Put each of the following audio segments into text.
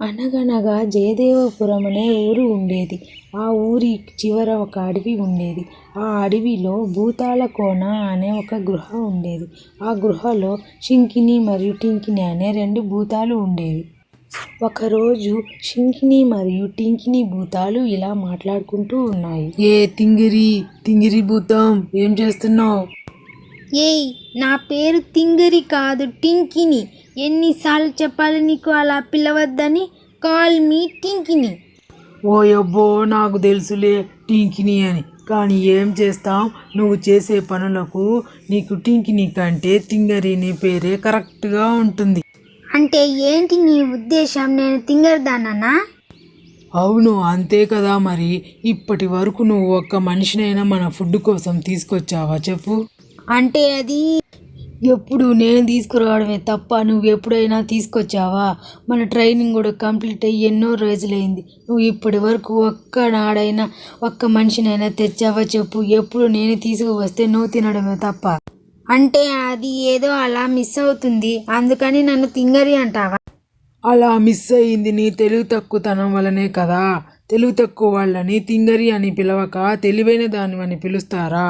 అనగనగా జయదేవపురం అనే ఊరు ఉండేది. ఆ ఊరి చివర ఒక అడవి ఉండేది. ఆ అడవిలో భూతాల కోన అనే ఒక గుహ ఉండేది. ఆ గుహలో శింకిని మరియు టింకిని అనే రెండు భూతాలు ఉండేవి. ఒకరోజు శింకిని మరియు టింకిని భూతాలు ఇలా మాట్లాడుకుంటూ ఉన్నాయి. ఏ తింగిరి తింగిరి భూతం ఏం చేస్తున్నావ్? ఏయ్ నా పేరు తింగరి కాదు టింకిని ఎన్నిసార్లు చెప్పాలి నీకు అలా పిలవద్దని? Call me టింకిని. ఓయబ్బో నాకు తెలుసులే టింకిని అని. కానీ ఏం చేస్తాం? నువ్వు చేసే పనులకు నీకు టింకిని కంటే తింగరి నీ పేరే కరెక్ట్గా ఉంటుంది. అంటే ఏంటి నీ ఉద్దేశం? నేను తింగరదానా అవును అంతే కదా మరి. ఇప్పటి వరకు నువ్వు ఒక్క మనిషినైనా మన ఫుడ్ కోసం తీసుకొచ్చావా చెప్పు? అంటే అది ఎప్పుడు నేను తీసుకురావడమే తప్ప నువ్వు ఎప్పుడైనా తీసుకొచ్చావా? మన ట్రైనింగ్ కూడా కంప్లీట్ అయ్యి ఎన్నో రోజులైంది. నువ్వు ఇప్పటి వరకు ఒక్క నాడైనా ఒక్క మనిషినైనా తెచ్చావా చెప్పు. ఎప్పుడు నేను తీసుకువస్తే నువ్వు తినడమే తప్ప. అంటే అది ఏదో అలా మిస్ అవుతుంది. అందుకని నన్ను తింగరి అంటావా? అలా మిస్ అయింది నీ తెలుగు తక్కువతనం వల్లనే కదా. తెలుగు తక్కువ వాళ్ళని తింగరి అని పిలవక తెలివైన దానివని పిలుస్తారా?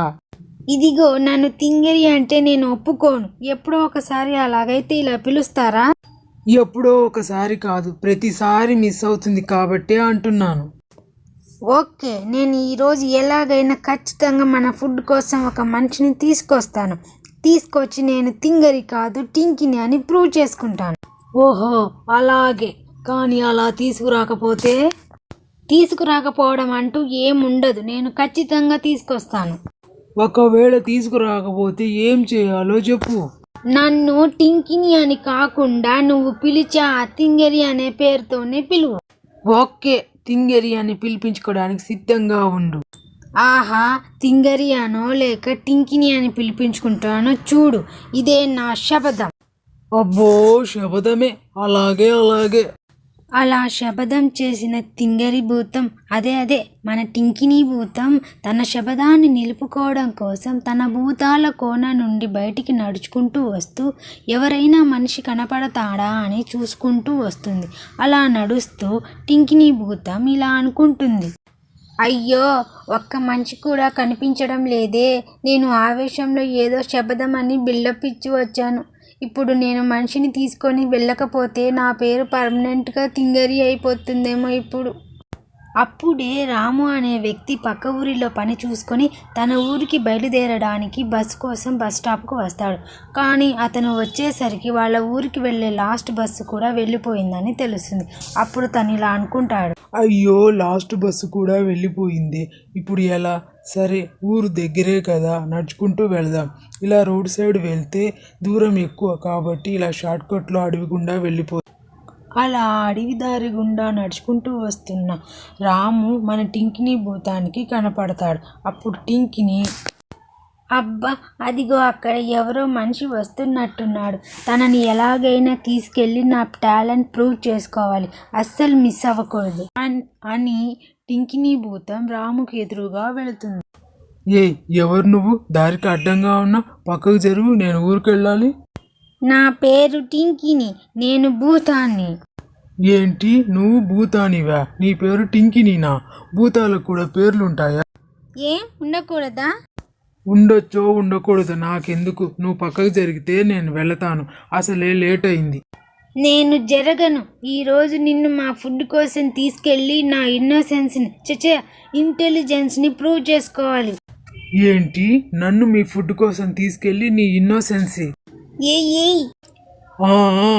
ఇదిగో నన్ను తింగరి అంటే నేను ఒప్పుకోను. ఎప్పుడో ఒకసారి అలాగైతే ఇలా పిలుస్తారా? ఎప్పుడో ఒకసారి కాదు ప్రతిసారి మిస్ అవుతుంది కాబట్టే అంటున్నాను. ఓకే నేను ఈరోజు ఎలాగైనా ఖచ్చితంగా మన ఫుడ్ కోసం ఒక మనిషిని తీసుకొస్తాను. తీసుకొచ్చి నేను తింగరి కాదు టింకిని అని ప్రూవ్ చేసుకుంటాను. ఓహో అలాగే. కానీ అలా తీసుకురాకపోతే? తీసుకురాకపోవడం అంటూ ఏముండదు. నేను ఖచ్చితంగా తీసుకొస్తాను. ఒకవేళ తీసుకురాకపోతే ఏం చేయాలో చెప్పు. నన్ను టింకిని అని కాకుండా నువ్వు పిలిచే ఆ తింగరి అనే పేరుతోనే పిలువు. ఓకే తింగరి అని పిలిపించుకోవడానికి సిద్ధంగా ఉండు. ఆహా తింగరి అనో లేక టింకిని అని పిలిపించుకుంటానో చూడు ఇదే నా శపథం. అబ్బో శబదమే అలాగే అలాగే. అలా శపథం చేసిన తింగరి భూతం. అదే అదే మన టింకిని భూతం. తన శపథాన్ని నిలుపుకోవడం కోసం తన భూతాల కోన నుండి బయటికి నడుచుకుంటూ వస్తూ ఎవరైనా మనిషి కనపడతాడా అని చూసుకుంటూ వస్తుంది. అలా నడుస్తూ టింకిని భూతం ఇలా అనుకుంటుంది. అయ్యో ఒక్క మనిషి కూడా కనిపించడం లేదే. నేను ఆవేశంలో ఏదో శబదం అని బిల్డప్ ఇచ్చి వచ్చాను. ఇప్పుడు నేను మనిషిని తీసుకొని వెళ్ళకపోతే నా పేరు పర్మనెంట్గా తింగరి అయిపోతుందేమో ఇప్పుడు. అప్పుడే రాము అనే వ్యక్తి పక్క ఊరిలో పని చూసుకొని తన ఊరికి బయలుదేరడానికి బస్సు కోసం బస్ స్టాప్కు వస్తాడు. కానీ అతను వచ్చేసరికి వాళ్ళ ఊరికి వెళ్ళే లాస్ట్ బస్సు కూడా వెళ్ళిపోయిందని తెలుస్తుంది. అప్పుడు తను ఇలా అనుకుంటాడు. అయ్యో లాస్ట్ బస్సు కూడా వెళ్ళిపోయింది. ఇప్పుడు ఎలా? సరే ఊరు దగ్గరే కదా నడుచుకుంటూ వెళ్దాం. ఇలా రోడ్ సైడ్ వెళ్తే దూరం ఎక్కువ కాబట్టి ఇలా షార్ట్కట్లో అడవి గుండా వెళ్ళిపో అలా అడవి దారి గుండా నడుచుకుంటూ వస్తున్న రాము మన టింకిని భూతానికి కనపడతాడు. అప్పుడు టింకిని అబ్బా అదిగో అక్కడ ఎవరో మనిషి వస్తున్నట్టున్నాడు. తనని ఎలాగైనా తీసుకెళ్ళి నా టాలెంట్ ప్రూవ్ చేసుకోవాలి. అస్సలు మిస్ అవ్వకూడదు. అని టింకిని భూతం రాముకి ఎదురుగా వెళుతుంది. ఏ ఎవరు నువ్వు? దారికి అడ్డంగా ఉన్నా పక్కకు జరుగు నేను ఊరికెళ్ళాలి. నా పేరు టింకిని నేను భూతాన్ని. ఏంటి? నువ్వు భూతానివా? నీ పేరు టింకినీనా? భూతాలకు కూడా పేర్లుంటాయా? ఏం ఉండకూడదా? ఉండొచ్చో ఉండకూడదు నాకెందుకు? నువ్వు పక్కకు జరిగితే నేను వెళతాను. అసలే లేట్ అయింది నేను జరగను. ఈరోజు నిన్ను మా ఫుడ్ కోసం తీసుకెళ్ళి నా ఇన్నోసెన్స్ని చచే ఇంటెలిజెన్స్ని ప్రూవ్ చేసుకోవాలి. ఏంటి? నన్ను మీ ఫుడ్ కోసం తీసుకెళ్ళి నీ ఇన్నోసెన్సీ? ఏయ్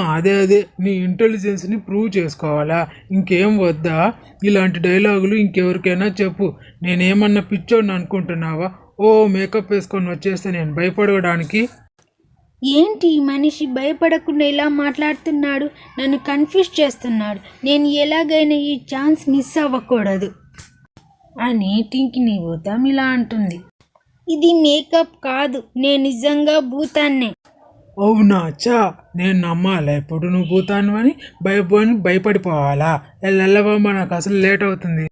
అదే అదే. నీ ఇంటెలిజెన్స్ని ప్రూవ్ చేసుకోవాలా? ఇంకేం వద్దా? ఇలాంటి డైలాగులు ఇంకెవరికైనా చెప్పు. నేనేమన్నా పిచ్చోడిని అనుకుంటున్నావా? ఓ మేకప్ వేసుకొని వచ్చేస్తే నేను భయపడడానికి ఏంటి ఈ మనిషి భయపడకుండా ఇలా మాట్లాడుతున్నాడు? నన్ను కన్ఫ్యూజ్ చేస్తున్నాడు. నేను ఎలాగైనా ఈ ఛాన్స్ మిస్ అవ్వకూడదు. అని టింకిని భూతం ఇలా అంటుంది. ఇది మేకప్ కాదు. నేను నిజంగా భూతాన్నే. అవునా? చా నేను నమ్మాలా? ఇప్పుడు నువ్వు భూతాన్ని భయపడి భయపడిపోవాలా? ఎల్లెల్లవమ్మ నాకు అసలు లేట్ అవుతుంది.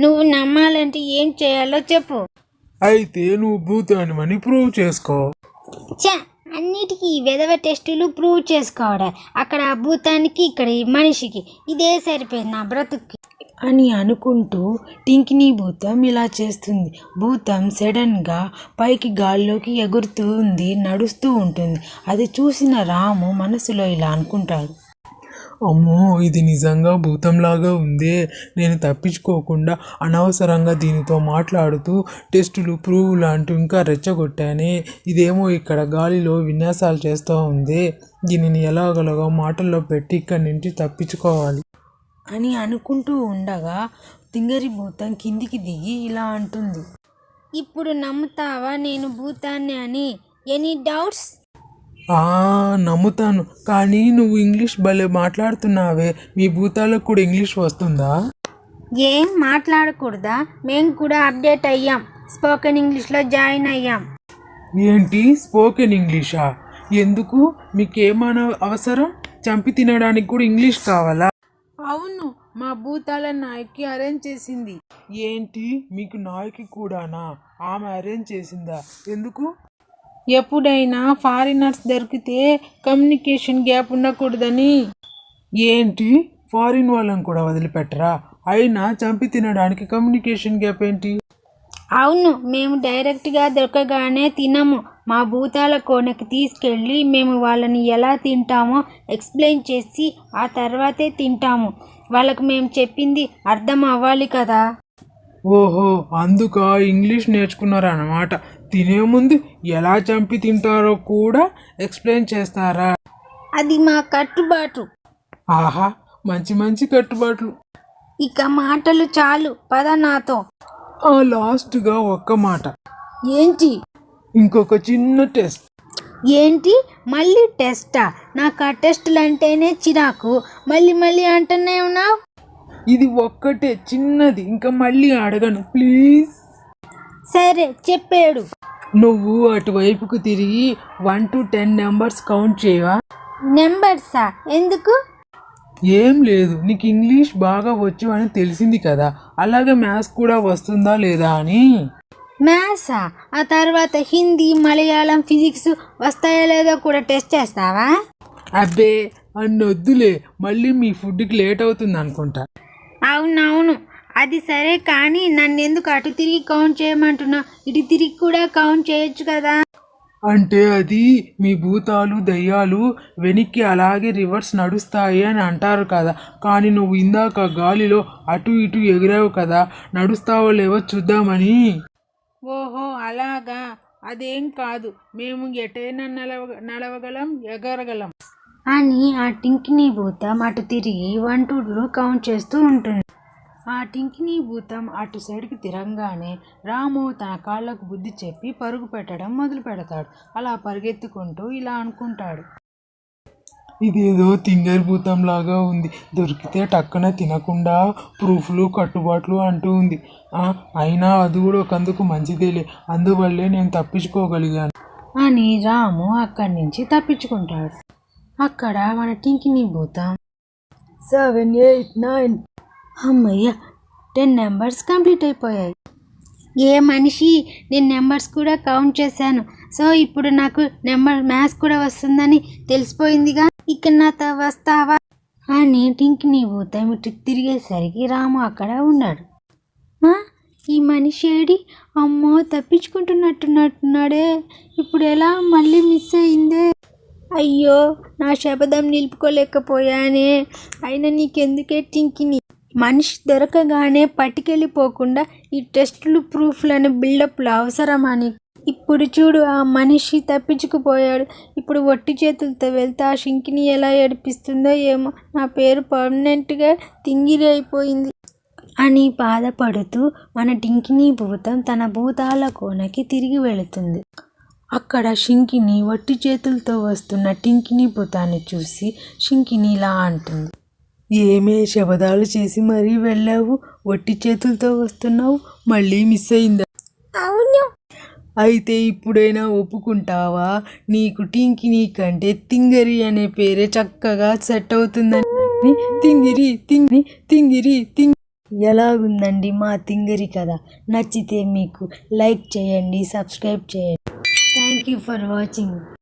నువ్వు నమ్మాలంటే ఏం చేయాలో చెప్పు. అయితే నువ్వు భూతానివని ప్రూవ్ చేసుకో. చ అన్నిటికీ వెదవ టెస్టులు ప్రూవ్ చేసుకోవడం? అక్కడ భూతానికి ఇక్కడ ఈ మనిషికి. ఇదే సరిపోయింది నా బ్రతుక్కి. అని అనుకుంటూ టింకిని భూతం ఇలా చేస్తుంది. భూతం సడన్గా పైకి గాల్లోకి ఎగురుతూ ఉంది నడుస్తూ ఉంటుంది. అది చూసిన రాము మనసులో ఇలా అనుకుంటాడు. అమ్మో ఇది నిజంగా భూతంలాగా ఉందే. నేను తప్పించుకోకుండా అనవసరంగా దీనితో మాట్లాడుతూ టెస్టులు ప్రూవ్లు అంటూ ఇంకా రెచ్చగొట్టానే. ఇదేమో ఇక్కడ గాలిలో విన్యాసాలు చేస్తూ ఉంది. దీనిని ఎలాగలగో మాటల్లో పెట్టి ఇక్కడి నుంచి తప్పించుకోవాలి. అని అనుకుంటూ ఉండగా తింగరి భూతం కిందికి దిగి ఇలా అంటుంది. ఇప్పుడు నమ్ముతావా నేను భూతాన్ని అని? Any doubts? ఆ నమ్ముతాను. కానీ నువ్వు ఇంగ్లీష్ భలే మాట్లాడుతున్నావే. మీ భూతాలకు కూడా ఇంగ్లీష్ వస్తుందా? ఏం మాట్లాడకూడదా? మేము కూడా అప్డేట్ అయ్యాం. స్పోకెన్ ఇంగ్లీష్లో జాయిన్ అయ్యాం. ఏంటి? స్పోకెన్ ఇంగ్లీషా? ఎందుకు? మీకేమైనా అవసరం? చంపి తినడానికి కూడా ఇంగ్లీష్ కావాలా? అవును మా భూతాల నాయకి అరేంజ్ చేసింది. ఏంటి? మీకు నాయకి కూడానా? ఆమె అరేంజ్ చేసిందా? ఎందుకు? ఎప్పుడైనా ఫారినర్స్ దొరికితే కమ్యూనికేషన్ గ్యాప్ ఉండకూడదని. ఏంటి? ఫారిన్ వాళ్ళని కూడా వదిలిపెట్టరా? అయినా చంపి తినడానికి కమ్యూనికేషన్ గ్యాప్ ఏంటి? అవును మేము డైరెక్ట్గా దొరకగానే తినము. మా భూతాల కోనకి తీసుకెళ్ళి మేము వాళ్ళని ఎలా తింటామో ఎక్స్ప్లెయిన్ చేసి ఆ తర్వాతే తింటాము. వాళ్ళకు మేము చెప్పింది అర్థం అవ్వాలి కదా? ఓహో అందుక ఇంగ్లీష్ నేర్చుకున్నారన్నమాట. తినే ముందు ఎలా చంపి తింటారో కూడా ఎక్స్ప్లెయిన్ చేస్తారా? అది మా కట్టుబాటు. ఆహా మంచి మంచి కట్టుబాట్లు. ఇక మాటలు చాలు. పద నాతో. ఆ లాస్ట్గా ఒక్క మాట. ఏంటి? ఇంకొక చిన్న టెస్ట్. ఏంటి? మళ్ళీ టెస్టా? నాకు ఆ టెస్టులు అంటేనే చిరాకు. మళ్ళీ మళ్ళీ అంటూనే ఉన్నావు? ఇది ఒక్కటే చిన్నది. ఇంకా మళ్ళీ అడగను ప్లీజ్. సరే చెప్పాడు. నువ్వు అటువైపుకు తిరిగి one two ten numbers count చేయవా? నెంబర్సా? ఎందుకు? ఏం లేదు. నీకు ఇంగ్లీష్ బాగా వచ్చు అని తెలిసింది కదా. అలాగే మ్యాథ్స్ కూడా వస్తుందా లేదా అని? మ్యాథ్సా ఆ? తర్వాత హిందీ మలయాళం ఫిజిక్స్ వస్తాయో లేదో కూడా టెస్ట్ చేస్తావా? అబ్బే అన్నొద్దులే మళ్ళీ మీ ఫుడ్కి లేట్ అవుతుంది అనుకుంటా. అవునవును. అది సరే కానీ నన్ను ఎందుకు అటు తిరిగి కౌంట్ చేయమంటున్నావు? ఇటు తిరిగి కూడా కౌంట్ చేయొచ్చు కదా. అంటే అది మీ భూతాలు దయ్యాలు వెనక్కి అలాగే రివర్స్ నడుస్తాయి అని అంటారు కదా. కానీ నువ్వు ఇందాక గాలిలో అటు ఇటు ఎగిరావు కదా. నడుస్తావో లేవో చూద్దామని. ఓహో అలాగా. అదేం కాదు. మేము ఎటైనా నడవ నడవగలం ఎగరగలం. అని ఆ టింకిని భూతం అటు తిరిగి వన్ టూ టూ కౌంట్ చేస్తూ ఉంటుంది. ఆ టింకిని భూతం అటు సైడ్కి తిరంగానే రాము తన కాళ్ళకు బుద్ధి చెప్పి పరుగు పెట్టడం మొదలు పెడతాడు. అలా పరిగెత్తుకుంటూ ఇలా అనుకుంటాడు. ఇదేదో తింగరి భూతం లాగా ఉంది. దొరికితే టక్కన తినకుండా ప్రూఫ్లు కట్టుబాట్లు అంటూ ఉంది. ఆ, అయినా అది కూడా ఒకందుకు మంచిదేలే. అందువల్లే నేను తప్పించుకోగలిగాను. అని రాము అక్కడి నుంచి తప్పించుకుంటాడు. అక్కడ మన టింకిని భూతం సెవెన్ ఎయిట్ నైన్ అమ్మయ్య టెన్ నెంబర్స్ కంప్లీట్ అయిపోయాయి. ఏ మనిషి నేను నెంబర్స్ కూడా కౌంట్ చేశాను. సో ఇప్పుడు నాకు నెంబర్ మ్యాథ్స్ కూడా వస్తుందని తెలిసిపోయిందిగా. ఇక నాతో వస్తావా? అని టింకిని భూతం ఇటు తిరిగేసరికి రాము అక్కడ ఉన్నాడు. ఆ, ఈ మనిషి ఏడి? అమ్మో తప్పించుకుంటున్నట్టున్నట్టున్నాడే. ఇప్పుడు ఎలా మళ్ళీ మిస్ అయిందే? అయ్యో నా శబదం నిలుపుకోలేకపోయానే. అయినా నీకెందుకే టింకిని? మనిషి దొరకగానే పట్టుకెళ్ళిపోకుండా ఈ టెస్టులు ప్రూఫ్లను బిల్డప్లు అవసరమని. ఇప్పుడు చూడు ఆ మనిషి తప్పించుకుపోయాడు. ఇప్పుడు ఒట్టి చేతులతో వెళ్తే ఆ షింకిని ఎలా ఏడిపిస్తుందో ఏమో. నా పేరు పర్మనెంట్గా తింగిరి అయిపోయింది అని బాధపడుతూ మన టింకిని భూతం తన భూతాల కోనకి తిరిగి వెళుతుంది. అక్కడ షింకిని వట్టి చేతులతో వస్తున్న టింకిని భూతాన్ని చూసి షింకిని ఇలా అంటుంది. ఏమే శబదాలు చేసి మరీ వెళ్ళావు? వట్టి చేతులతో వస్తున్నావు? మళ్ళీ మిస్ అయిందా? అవును. అయితే ఇప్పుడైనా ఒప్పుకుంటావా? నీకు టింకిని కంటే తింగరి అనే పేరే చక్కగా సెట్ అవుతుందని. తింగిరి తింగి తింగిరి తింగి ఎలాగుందండి మా తింగరి కథ? నచ్చితే మీకు లైక్ చేయండి సబ్స్క్రైబ్ చేయండి. Thank you for watching